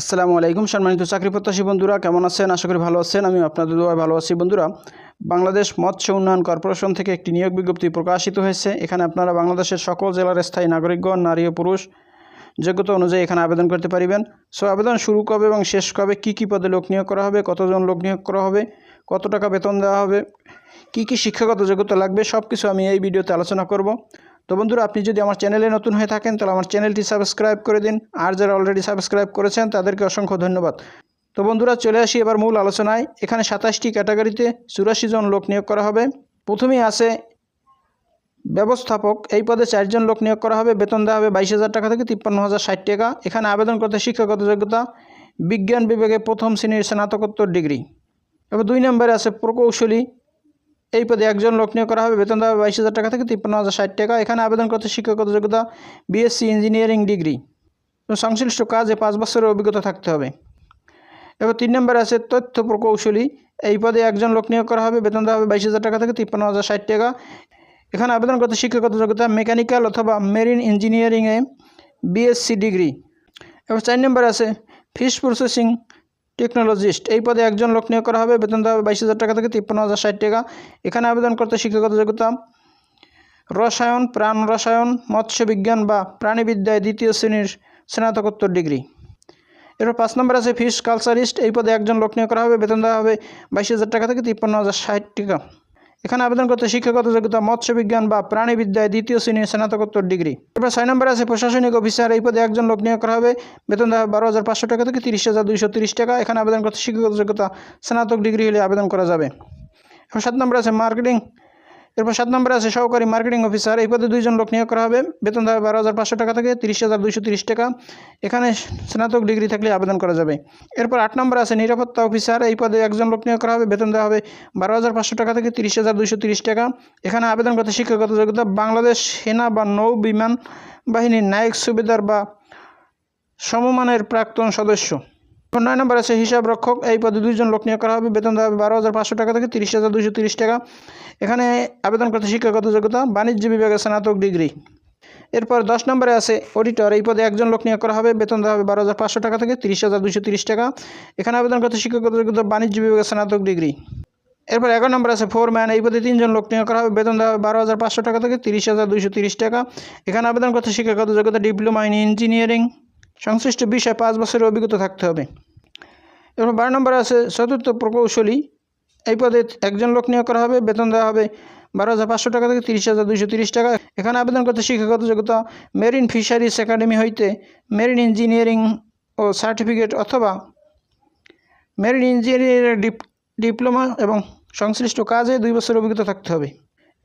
আসসালামু আলাইকুম সম্মানিত চাকরি প্রত্যাশী বন্ধুরা, কেমন আছেন? আশা করি ভালো আছেন। আমি আপনাদের দোয়ায় ভালো আছি বন্ধুরা। বাংলাদেশ মৎস্য উন্নয়ন কর্পোরেশন থেকে একটি নিয়োগ বিজ্ঞপ্তি প্রকাশিত হয়েছে। এখানে আপনারা বাংলাদেশের সকল জেলার স্থায়ী নাগরিকগণ নারী ও পুরুষ যোগ্যতা অনুযায়ী এখানে আবেদন করতে পারিবেন। সো, আবেদন শুরু কবে এবং শেষ কবে, কী কী পদে লোক নিয়োগ করা হবে, কতজন লোক নিয়োগ করা হবে, কত টাকা বেতন দেওয়া হবে, কী কী শিক্ষাগত যোগ্যতা লাগবে সব কিছু আমি এই ভিডিওতে আলোচনা করব। তো বন্ধুরা, আপনি যদি আমার চ্যানেলে নতুন হয়ে থাকেন, তাহলে আমার চ্যানেলটি সাবস্ক্রাইব করে দিন। আর যারা অলরেডি সাবস্ক্রাইব করেছেন, তাদেরকে অসংখ্য ধন্যবাদ। তো বন্ধুরা, চলে আসি এবার মূল আলোচনায়। এখানে সাতাশটি ক্যাটাগরিতে চুরাশি জন লোক নিয়োগ করা হবে। প্রথমেই আছে ব্যবস্থাপক। এই পদে চারজন লোক নিয়োগ করা হবে। বেতন দেওয়া হবে বাইশ হাজার টাকা থেকে তিপ্পান্ন হাজার ষাট টাকা। এখানে আবেদন করতে শিক্ষাগত যোগ্যতা, বিজ্ঞান বিভাগে প্রথম শ্রেণির স্নাতকোত্তর ডিগ্রি। এবার দুই নম্বরে আছে প্রকৌশলী। এই পদে একজন লোক নিয়োগ করা হবে। বেতন দেওয়া হবে বাইশ হাজার টাকা থেকে তিপ্পান্ন হাজার ষাট টাকা। এখানে আবেদন করতে শিক্ষাগত যোগ্যতা বিএসসি ইঞ্জিনিয়ারিং ডিগ্রি। সংশ্লিষ্ট কাজে পাঁচ বছরের অভিজ্ঞতা থাকতে হবে। এবার তিন নম্বরে আছে তথ্য প্রকৌশলী। এই পদে একজন লোক নিয়োগ করা হবে। বেতন দেওয়া হবে বাইশ হাজার টাকা থেকে তিপ্পান্ন হাজার ষাট টাকা। এখানে আবেদন করতে শিক্ষাগত যোগ্যতা মেকানিক্যাল অথবা মেরিন ইঞ্জিনিয়ারিংয়ে বিএসসি ডিগ্রি। এবার চার নম্বর আছে ফিশ প্রসেসিং। টেকনোলজিস্ট। এই পদে একজন লোক নিয়োগ করা হবে। বেতন দেওয়া হবে বাইশ হাজার টাকা থেকে তিপ্পান্ন হাজার ষাট টাকা। এখানে আবেদন করতে শিক্ষাগত যোগ্যতা, রসায়ন, প্রাণ রসায়ন, মৎস্য বিজ্ঞান বা প্রাণীবিদ্যায় দ্বিতীয় শ্রেণির স্নাতকোত্তর ডিগ্রি। এরপর পাঁচ নম্বর আছে ফিশ কালচারিস্ট। এই পদে একজন লোক নিয়োগ করা হবে। বেতন দেওয়া হবে বাইশ হাজার টাকা থেকে তিপ্পান্ন হাজার ষাট টাকা। এখানে আবেদন করতে শিক্ষাগত যোগ্যতা মৎস্য বিজ্ঞান বা প্রাণীবিদ্যায় দ্বিতীয় শ্রেণির স্নাতকোত্তর ডিগ্রি। এরপর ছয় নম্বরে আছে প্রশাসনিক অফিসার। এই পদে একজন লোক নিয়োগ করা হবে। বেতন দেওয়া বারো হাজার পাঁচশো টাকা থেকে তিরিশ হাজার দুইশো তিরিশ টাকা। এখানে আবেদন করতে শিক্ষাগত যোগ্যতা, স্নাতক ডিগ্রি হলে আবেদন করা যাবে। সাত নম্বর আছে মার্কেটিং। এরপর সাত নম্বরে আছে, সহকারী মার্কেটিং অফিসার এই পদে দুইজন লোক নিয়োগ করা হবে। বেতন দেওয়া বারো হাজার পাঁচশো টাকা থেকে তিরিশ হাজার দুইশো তিরিশ টাকা। এখানে স্নাতক ডিগ্রি থাকলে আবেদন করা যাবে। এরপর আট নম্বরে আছে, নিরাপত্তা অফিসার এই পদে একজন লোক নিয়োগ করা হবে। বেতন দেওয়া হবে বারো হাজার পাঁচশো টাকা থেকে তিরিশ হাজার দুইশো তিরিশ টাকা। এখানে আবেদন করতে শিক্ষাগত যোগ্যতা, বাংলাদেশ সেনা বা নৌ বিমান বাহিনীর নায়ক, সুবেদার বা সমমানের প্রাক্তন সদস্য। নয় নম্বর আছে, হিসাব রক্ষক। এই পদে দুইজন লোক নিয়োগ করা হবে। বেতন দেওয়া হবে বারো হাজার পাঁচশো টাকা থেকে তিরিশ হাজার দুইশো তিরিশ টাকা। এখানে আবেদন করতে শিক্ষাগত যোগ্যতা, বাণিজ্য বিভাগে স্নাতক ডিগ্রি। এরপর দশ নম্বরে আছে অডিটর এই পদে একজন লোক নিয়োগ করা হবে। বেতন দেওয়া হবে বারো হাজার পাঁচশো টাকা থেকে তিরিশ হাজার দুইশো তিরিশ টাকা। এখানে আবেদন করতে শিক্ষাগত যোগ্যতা, বাণিজ্য বিভাগে স্নাতক ডিগ্রি। এরপর এগারো নম্বর আছে ফোরম্যান এই পদে তিনজন লোক নিয়োগ করা হবে। বেতন দেওয়া হবে বারো হাজার পাঁচশো টাকা থেকে তিরিশ হাজার দুইশো তিরিশ টাকা। এখানে আবেদন করতে শিক্ষাগত যোগ্যতা, ডিপ্লোমা ইন ইঞ্জিনিয়ারিং। সংশ্লিষ্ট বিষয়ে পাঁচ বছরের অভিজ্ঞতা থাকতে হবে। এরপর বারো নম্বর আছে চতুর্থ প্রকৌশলী। এই পদে একজন লোক নিয়োগ করা হবে, বেতন দেওয়া হবে বারো হাজার পাঁচশো টাকা থেকে তিরিশ হাজার দুইশো তিরিশ টাকা। এখানে আবেদন করতে শিক্ষাগত যোগ্যতা, মেরিন ফিশারিজ একাডেমি হইতে মেরিন ইঞ্জিনিয়ারিং ও সার্টিফিকেট অথবা মেরিন ইঞ্জিনিয়ারিংয়ের ডিপ্লোমা এবং সংশ্লিষ্ট কাজে দুই বছর অভিজ্ঞতা থাকতে হবে।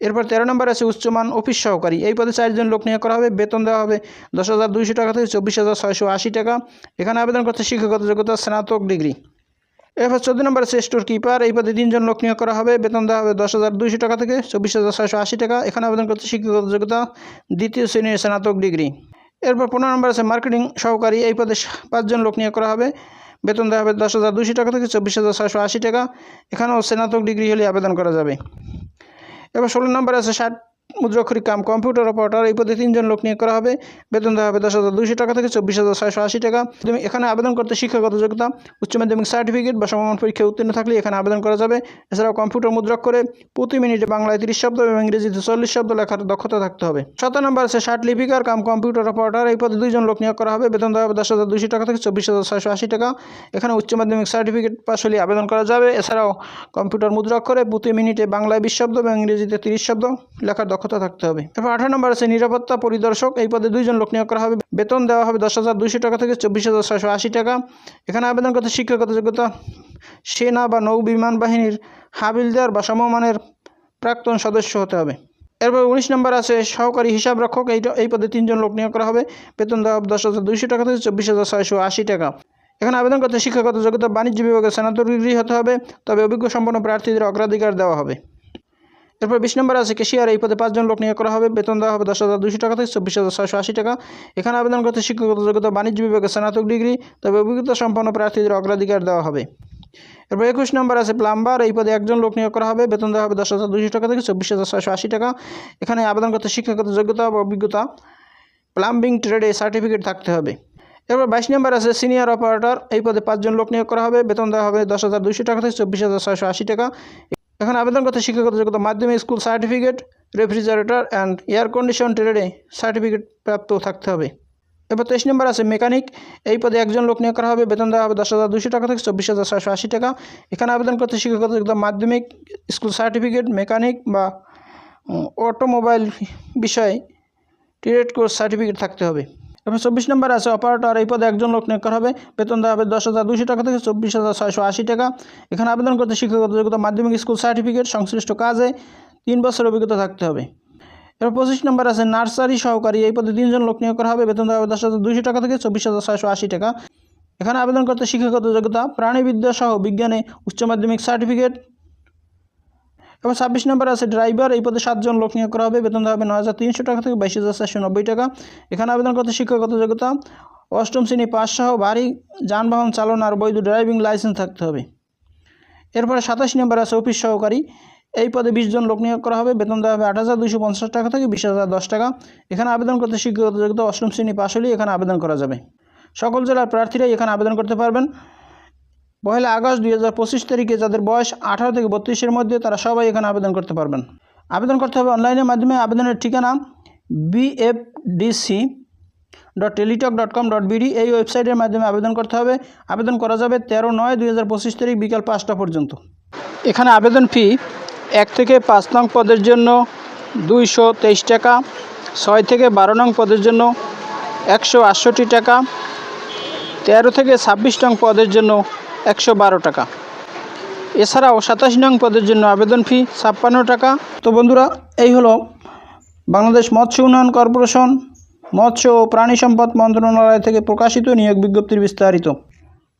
এরপর তেরো নম্বর আছে উচ্চমান অফিস সহকারী। এই পদে চারজন লোক নিয়োগ করা হবে। বেতন দেওয়া হবে দশ হাজার দুইশো টাকা থেকে চব্বিশ হাজার ছয়শো আশি টাকা। এখানে আবেদন করতে শিক্ষাগত যোগ্যতা, স্নাতক ডিগ্রি। এরপর চোদ্দ নম্বর আছে স্টোর কিপার। এই পদে তিনজন লোক নিয়োগ করা হবে। বেতন দেওয়া হবে দশ হাজার দুইশো টাকা থেকে চব্বিশ হাজার ছয়শো আশি টাকা। এখানে আবেদন করতে শিক্ষাগত যোগ্যতা, দ্বিতীয় শ্রেণির স্নাতক ডিগ্রি। এরপর পনেরো নম্বর আছে মার্কেটিং সহকারী। এই পদে পাঁচজন লোক নিয়োগ করা হবে। বেতন দেওয়া হবে দশ হাজার দুইশো টাকা থেকে চব্বিশ হাজার ছয়শো আশি টাকা। এখানেও স্নাতক ডিগ্রি হলে আবেদন করা যাবে। এবার ষোলো নম্বর আছে ষাট। মুদ্রাক্ষরিক কাম, কম্পিউটার অপারেটর, এই পদে তিনজন লোক নিয়োগ করা হবে। বেতন দেওয়া হবে দশ হাজার দুইশো টাকা থেকে চব্বিশ হাজার ছয়শো আশি টাকা। এখানে আবেদন করতে শিক্ষাগত যোগ্যতা, উচ্চ মাধ্যমিক সার্টিফিকেট বা সমমান পরীক্ষায় উত্তীর্ণ থাকলে এখানে আবেদন করা যাবে। এছাড়াও কম্পিউটার মুদ্রাক্ষরে প্রতি মিনিটে বাংলায় তিরিশ শব্দ এবং ইংরেজিতে চল্লিশ শব্দ লেখার দক্ষতা থাকতে হবে। সতেরো নম্বর আছে ষাট লিপিকার কাম, কম্পিউটার অপারেটর, এই পদে দুইজন লোক নিয়োগ করা হবে। বেতন দেওয়া হবে দশ হাজার দুইশো টাকা থেকে চব্বিশ হাজার ছয়শো আশি টাকা। এখানে উচ্চ মাধ্যমিক সার্টিফিকেট পাস হলে আবেদন করা যাবে। এছাড়াও কম্পিউটার মুদ্রাক্ষরে প্রতি মিনিটে বাংলায় বিশ শব্দ এবং ইংরেজিতে তিরিশ শব্দ লেখার দক্ষতা থাকতে হবে। এরপর আঠারো নম্বর আছে, নিরাপত্তা পরিদর্শক। এই পদে দুইজন লোক নিয়োগ করা হবে। বেতন দেওয়া হবে দশ হাজার দুইশো টাকা থেকে চব্বিশ হাজার ছয়শো আশি টাকা। এখানে আবেদন করতে শিক্ষাগত যোগ্যতা সেনা বা নৌ বিমান বাহিনীর হাবিলদার বা সমমানের প্রাক্তন সদস্য হতে হবে। এরপর উনিশ নম্বর আছে, সহকারী হিসাব রক্ষক। এই এই পদে তিনজন লোক নিয়োগ করা হবে। বেতন দেওয়া হবে দশ হাজার দুইশো টাকা থেকে চব্বিশ হাজার ছয়শো আশি টাকা। এখানে আবেদন করতে শিক্ষাগত যোগ্যতা বাণিজ্য বিভাগে স্নাতক ডিগ্রি হতে হবে। তবে অভিজ্ঞ সম্পন্ন প্রার্থীদের অগ্রাধিকার দেওয়া হবে। এরপর বিশ নম্বর আছে কেশিয়ার এই পদে পাঁচজন লোক নিয়োগ করা হবে। বেতন দেওয়া হবে দশ হাজার দুশো টাকা থেকে চব্বিশ হাজার ছয়শো আশি টাকা। এখানে আবেদন করতে শিক্ষাগত যোগ্যতা বাণিজ্য বিভাগে স্নাতক ডিগ্রি, তবে অভিজ্ঞতা সম্পন্ন প্রার্থীদের অগ্রাধিকার দেওয়া হবে। এরপর একুশ নম্বর আছে প্লাম্বার, এই পদে একজন লোক নিয়োগ করা হবে। বেতন দেওয়া হবে দশ হাজার দুশো টাকা থেকে চব্বিশ হাজার ছয়শো আশি টাকা। এখানে আবেদন করতে শিক্ষাগত যোগ্যতা বা অভিজ্ঞতা প্লাম্বিং ট্রেডে সার্টিফিকেট থাকতে হবে। এরপর বাইশ নম্বর আছে সিনিয়র অপারেটর, এই পদে পাঁচজন লোক নিয়োগ করা হবে। বেতন দেওয়া হবে দশ হাজার দুশো টাকা থেকে চব্বিশ হাজার ছয়শো আশি টাকা। এখানে আবেদন করতে শিক্ষাগত যোগ্যতা, মাধ্যমিক school certificate, refrigerator and air condition ট্রেডে সার্টিফিকেট প্রাপ্ত থাকতে হবে। এবার তেইশ নম্বর আছে মেকানিক। এই পদে একজন লোক নিয়োগ করা হবে। বেতন দেওয়া হবে দশ হাজার দুশো টাকা থেকে চব্বিশ হাজার ছয়শো আশি টাকা। এখানে আবেদন করতে শিক্ষাগত যোগ্যতা, মাধ্যমিক স্কুল সার্টিফিকেট, মেকানিক বা অটোমোবাইল বিষয়ে ট্রেড কোর্স সার্টিফিকেট থাকতে হবে। এবং চব্বিশ নম্বর আছে অপারেটর এই পদে একজন লোক নিয়োগ করা হবে। বেতন দেওয়া হবে দশ হাজার দুশো টাকা থেকে চব্বিশ হাজার ছয়শো আশি টাকা। এখানে আবেদন করতে শিক্ষাগত যোগ্যতা মাধ্যমিক স্কুল সার্টিফিকেট, সংশ্লিষ্ট কাজে তিন বছর অভিজ্ঞতা থাকতে হবে। এবার পঁচিশ নম্বর আছে, নার্সারি সহকারী, এই পদে তিনজন লোক নিয়োগ করা হবে। বেতন দেওয়া হবে দশ হাজার দুশো টাকা থেকে চব্বিশ হাজার ছয়শো আশি টাকা। এখানে আবেদন করতে শিক্ষাগত যোগ্যতা প্রাণীবিদ্যা সহ বিজ্ঞানে উচ্চ মাধ্যমিক সার্টিফিকেট এবং ছাব্বিশ নম্বর আছে ড্রাইভার। এই পদে সাতজন লোক নিয়োগ করা হবে। বেতন হবে নয় হাজার তিনশো টাকা থেকে বাইশ হাজার চারশো নব্বই টাকা। এখানে আবেদন করতে শিক্ষাগত যোগ্যতা, অষ্টম শ্রেণি পাস সহ ভারী যানবাহন চালনার বৈধ ড্রাইভিং লাইসেন্স থাকতে হবে। এরপরে সাতাশ নম্বর আছে অফিস সহকারী। এই পদে বিশ জন লোক নিয়োগ করা হবে। বেতন দেওয়া হবে আট হাজার দুশো পঞ্চাশ টাকা থেকে বিশ হাজার দশ টাকা। এখানে আবেদন করতে শিক্ষাগত যোগ্যতা, অষ্টম শ্রেণি পাশ হলেই এখানে আবেদন করা যাবে। সকল জেলার প্রার্থীরাই এখানে আবেদন করতে পারবেন। পয়লা আগস্ট দুই হাজার পঁচিশ তারিখে যাদের বয়স আঠারো থেকে বত্রিশের মধ্যে, তারা সবাই এখানে আবেদন করতে পারবেন। আবেদন করতে হবে অনলাইনের মাধ্যমে। আবেদনের ঠিকানা BFDC dot Teletalk dot com dot BD এই ওয়েবসাইটের মাধ্যমে আবেদন করতে হবে। আবেদন করা যাবে তেরো নয় দুই হাজার পঁচিশ তারিখ বিকাল পাঁচটা পর্যন্ত। এখানে আবেদন ফি এক থেকে পাঁচ নং পদের জন্য দুইশো তেইশ টাকা, ছয় থেকে বারো নং পদের জন্য একশো আটষট্টি টাকা, তেরো থেকে ছাব্বিশ নং পদের জন্য একশো বারো টাকা। এছাড়াও সাতাশ নং পদের জন্য আবেদন ফি ছাপ্পান্ন টাকা। তো বন্ধুরা, এই হলো বাংলাদেশ মৎস্য উন্নয়ন কর্পোরেশন মৎস্য ও প্রাণী সম্পদ মন্ত্রণালয় থেকে প্রকাশিত নিয়োগ বিজ্ঞপ্তির বিস্তারিত।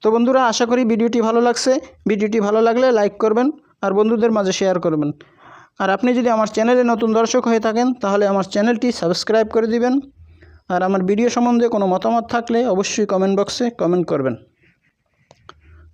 তো বন্ধুরা, আশা করি ভিডিওটি ভালো লাগছে। ভিডিওটি ভালো লাগলে লাইক করবেন আর বন্ধুদের মাঝে শেয়ার করবেন। আর আপনি যদি আমার চ্যানেলে নতুন দর্শক হয়ে থাকেন, তাহলে আমার চ্যানেলটি সাবস্ক্রাইব করে দিবেন। আর আমার ভিডিও সম্বন্ধে কোনো মতামত থাকলে অবশ্যই কমেন্ট বক্সে কমেন্ট করবেন।